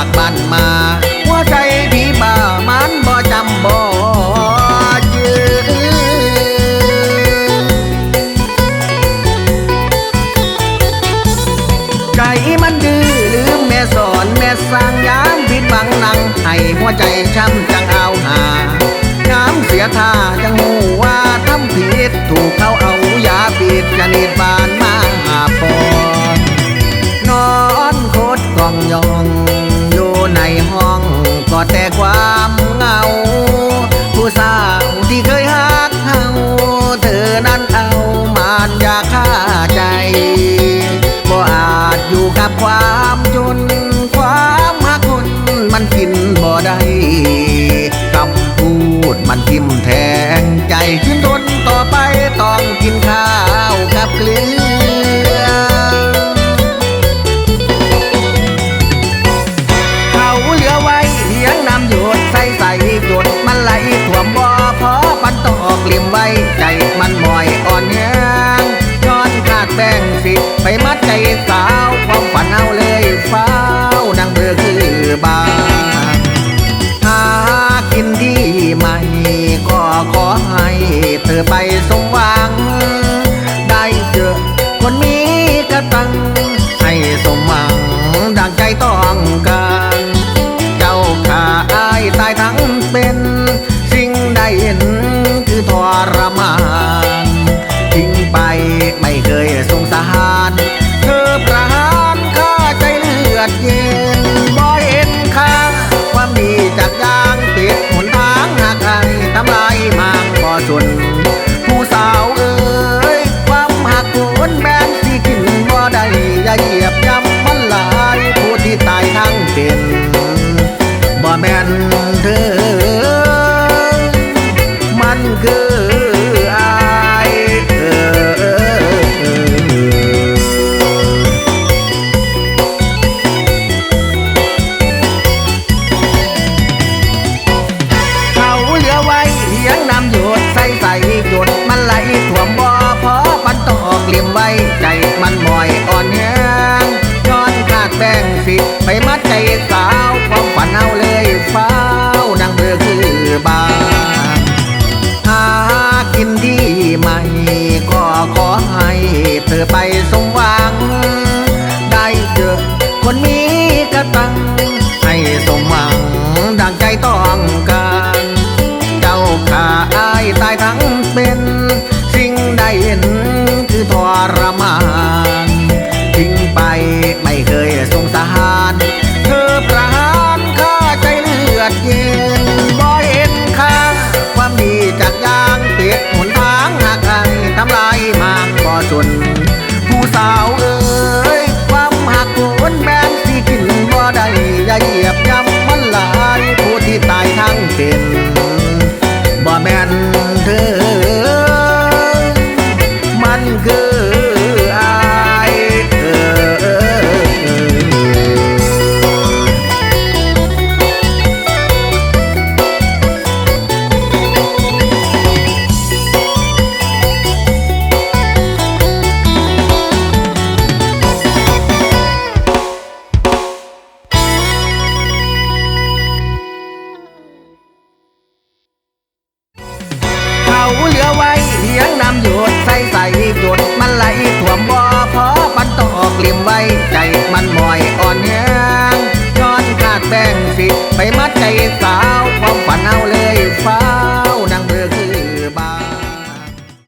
ากบ้านมา หัวใจพี่บ้ามันบ่จำบ่จืใจมันดื้อลืมแม่สอนแม่สร้างยามผิดบังนัง ให้หัวใจช้ำจังเอาหาน้ำเสียท่าจังหูว่าทำผิดถูกเขาเอายาปิดจะนิดบานมาหาปอนนอนโคตรกองยอง ป็นบ่แม่นเธอ มันคือออเขาเหลือไวเลี้ยงนำหยดใส่ใส่หยดมันไหลท่วมบ่อพอมันตอกลี่มไวใจมันบ่อยอ่อนแหงย้อนขาดแป้งสิไป มหวัง ดังใจต้องการ เจ้าขาอายตายทั้งเป็น สิ่งใดเห็นคือทรม улице.